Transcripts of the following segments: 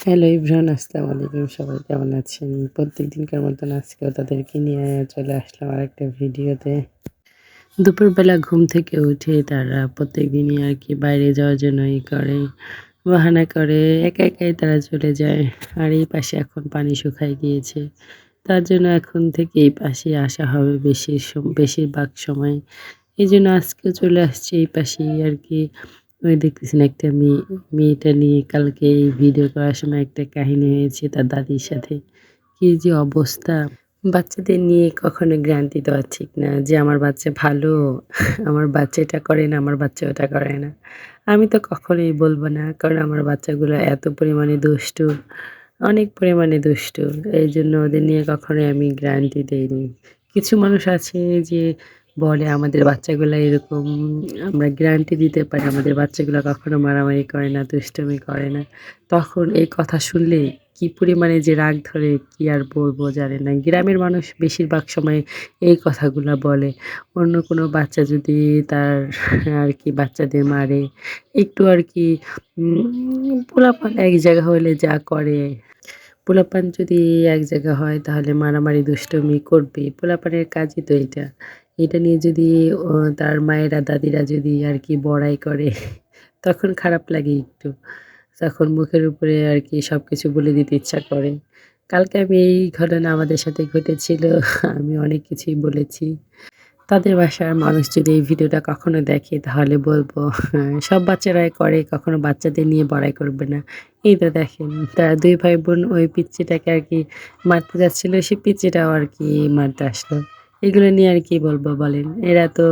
Hello Ibran আসসালামু আলাইকুম। সবাই কেমন আছেন? প্রত্যেক দিনকার মতন আজকেও তাদেরকে নিয়ে চলে আসলাম আরেকটা ভিডিওতে। দুপুরবেলা ঘুম থেকে উঠে তারা প্রত্যেক দিনই আর কি বাইরে যাওয়ার জন্য ই করে, বাহানা করে, একা একাই তারা চলে যায়। আর এই পাশে এখন পানি শুকায় গিয়েছে। তার জন্য এখন থেকে এই পাশে আসা হবে বেশি বেশিরভাগ সময়। এই জন্য আজকে চলে আসছে এই পাশেই আর কি ওই দেখতেছেন একটা মেয়ে, মেয়েটা নিয়ে কালকে এই ভিডিও করার সময় একটা কাহিনী হয়েছে তার দাদির সাথে। কি যে অবস্থা। বাচ্চাদের নিয়ে কখনো গ্যারান্টি দেওয়া ঠিক না যে আমার বাচ্চা ভালো, আমার বাচ্চা এটা করে না, আমার বাচ্চা ওটা করে না। আমি তো কখনোই বলব না, কারণ আমার বাচ্চাগুলো এত পরিমাণে দুষ্টু, অনেক পরিমাণে দুষ্টু। এই জন্য ওদের নিয়ে কখনোই আমি গ্যারান্টি দিইনি। কিছু মানুষ আছে যে বলে আমাদের বাচ্চাগুলো এরকম, আমরা গ্যারান্টি দিতে পারি, আমাদের বাচ্চাগুলো কখনো মারামারি করে না, দুষ্টমি করে না। তখন এই কথা শুনলে কি পরিমাণে যে রাগ ধরে, কি আর বলব জানে না। গ্রামের মানুষ বেশিরভাগ সময় এই কথাগুলো বলে। অন্য কোনো বাচ্চা যদি তার আর কি বাচ্চাদের মারে, একটু আর কি পোলাপান এক জায়গা হলে যা করে। পোলাপান যদি এক জায়গা হয়, তাহলে মারামারি, দুষ্টমি করবে। পোলাপানের কাজই তো এটা। এটা নিয়ে যদি তার মায়েরা, দাদিরা যদি আর কি বড়াই করে, তখন খারাপ লাগে একটু। তখন মুখের উপরে আর কি সব কিছু বলে দিতে ইচ্ছা করে। কালকে আমি এই ঘটনা আমাদের সাথে ঘটেছিল, আমি অনেক কিছুই বলেছি। তাদের বাসার মানুষ যদি এই ভিডিওটা কখনো দেখে, তাহলে বলব, সব বাচ্চারাই করে, কখনো বাচ্চাদের নিয়ে বড়াই করবে না। এই তো দেখেন তারা দুই ভাই বোন ওই পিচ্চিটাকে আর কি মারতে যাচ্ছিল সে পিচ্চিটাও আর কি মারতে আসলো। এগুলো নিয়ে আর কি বলব বলেন? এরা তো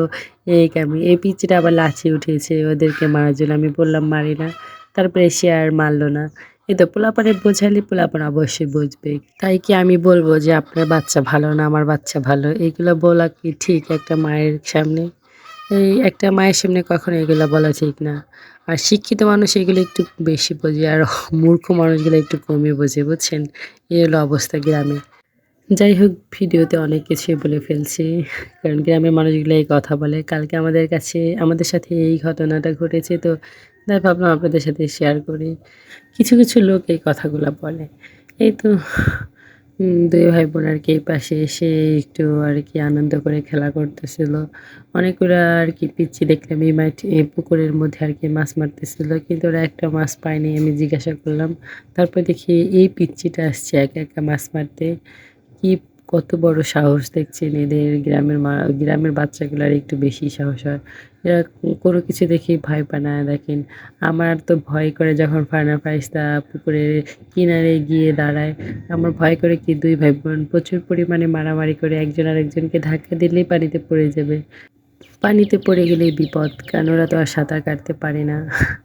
এই কামি এই পিচিটা আবার লাচি উঠেছে ওদেরকে মারার জন্য। আমি বললাম, মারি না। তারপরে সে আর মারলো না। এ তো পোলাপানে বোঝালে পোলাপান অবশ্যই বুঝবে। তাই কি আমি বলব যে, আপনার বাচ্চা ভালো না, আমার বাচ্চা ভালো? এগুলো বলা কি ঠিক একটা মায়ের সামনে? এই একটা মায়ের সামনে কখনো এগুলো বলা ঠিক না। আর শিক্ষিত মানুষ এগুলো একটু বেশি বোঝে, আর মূর্খ মানুষগুলো একটু কমে বোঝে, বুঝছেন? এই হলো অবস্থা গ্রামে। যাই হোক ভিডিওতে অনেক কিছুই বলে ফেলছি, কারণ গ্রামের মানুষগুলো এই কথা বলে। কালকে আমাদের কাছে, আমাদের সাথে এই ঘটনাটা ঘটেছে, তো তাই ভাবলাম আপনাদের সাথে শেয়ার করি। কিছু কিছু লোক এই কথাগুলো বলে। এই তো দুই ভাই বোন আর কি পাশে এসে একটু আর কি আনন্দ করে খেলা করতেছিল। অনেকগুলো আর কি পিচ্ছি দেখলাম, এই মাঠ, এই পুকুরের মধ্যে আর কি মাছ মারতেছিল, কিন্তু ওরা একটা মাছ পায়নি, আমি জিজ্ঞাসা করলাম। তারপর দেখি এই পিচ্ছিটা আসছে একা একা মাছ মারতে। কি কত বড় সাহস দেখছেন এদের গ্রামের মা, গ্রামের বাচ্চাগুলার একটু বেশি সাহস হয়। এরা কোনো কিছু দেখি ভয় পায় না, দেখেন। আমার তো ভয় করে যখন ফানা ফাইস্তা পুকুরের কিনারে গিয়ে দাঁড়ায়, আমার ভয় করে কি দুই ভাই বোন প্রচুর পরিমাণে মারামারি করে একজন আর একজনকে ধাক্কা দিলেই পানিতে পড়ে যাবে। পানিতে পড়ে গেলেই বিপদ, কারণ ওরা তো আর সাঁতার কাটতে পারে না।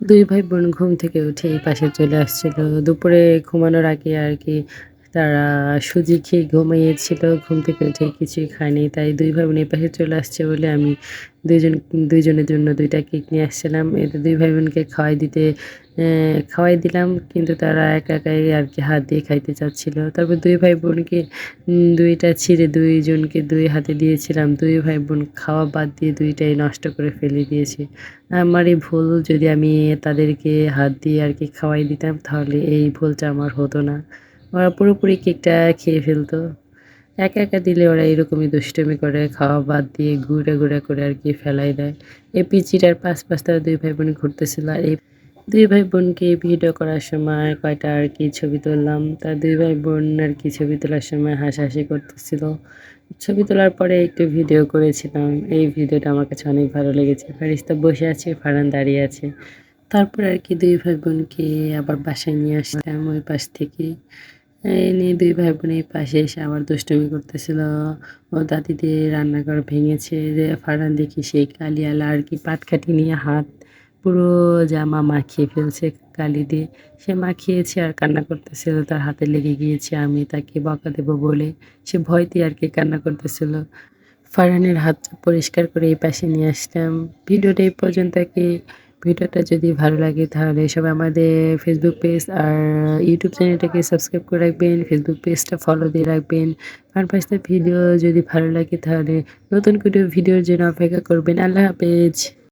দুই ভাই বোন ঘুম থেকে উঠে এই পাশে চলে আসছিল। দুপুরে ঘুমানোর আগে আর কি তারা সুজি খেয়ে ঘুমিয়েছিল, ঘুম থেকে উঠে কিছুই খায়নি, তাই দুই ভাই বোন পাশে চলে আসছে বলে আমি দুইজন, দুইজনের জন্য দুইটা কেক নিয়ে আসছিলাম। এতে দুই ভাই বোনকে খাওয়াই দিতে খাওয়াই দিলাম, কিন্তু তারা একা একাই আর কি হাত দিয়ে খাইতে চাচ্ছিল। তারপর দুই ভাই বোনকে দুইটা ছিঁড়ে দুইজনকে দুই হাতে দিয়েছিলাম। দুই ভাই বোন খাওয়া বাদ দিয়ে দুইটাই নষ্ট করে ফেলে দিয়েছে। আমার এই ভুল যদি আমি তাদেরকে হাত দিয়ে আর কি খাওয়াই দিতাম, তাহলে এই ভুলটা আমার হতো না। ওরা পুরোপুরি কেকটা খেয়ে ফেলতো। একা একা দিলে ওরা এরকমই দুষ্টমি করে, খাওয়া বাদ দিয়ে ঘুরে ঘুরে করে আর কি ফেলাই দেয়। এই পিচিটার পাশ তারা দুই ভাই বোন ঘুরতেছিল আর এই দুই ভাই বোনকে ভিডিও করার সময় কয়টা আর কি ছবি তুললাম তার দুই ভাই বোন আর কি ছবি তোলার সময় হাসাহাসি করতেছিল। ছবি তোলার পরে একটু ভিডিও করেছিলাম, এই ভিডিওটা আমার কাছে অনেক ভালো লেগেছে। ফারিস্তা বসে আছে ফারান দাঁড়িয়ে আছে। তারপর আর কি দুই ভাই বোনকে আবার বাসায় নিয়ে আসলাম ওই পাশ থেকে। এই নিয়ে দুই ভাই বোনের পাশে এসে আবার দুষ্টুমি করতেছিল। ও দাদি দিয়ে রান্নাঘর ভেঙেছে, যে ফারান দেখি সেই কালিয়ালা আর কি পাটকাঠি নিয়ে হাত পুরো জামা মাখিয়ে ফেলছে কালি দিয়ে। সে মাখিয়েছে আর কান্না করতেছিল, তার হাতে লেগে গিয়েছে, আমি তাকে বকা দেবো বলে সে ভয়তে আর কি কান্না করতেছিল। ফারহানের হাত পরিষ্কার করে এই পাশে নিয়ে আসলাম। ভিডিওটা এই পর্যন্ত কি ভিডিওটা যদি ভালো লাগে তাহলে সবাই আমাদের ফেসবুক পেজ আর ইউটিউব চ্যানেলটাকে সাবস্ক্রাইব করে রাখবেন ফেসবুক পেজটা ফলো দিয়ে রাখবেন। আর পাশে ভিডিও যদি ভালো লাগে তাহলে নতুন করে ভিডিওর জন্য অপেক্ষা করবেন। আল্লাহ হাফেজ।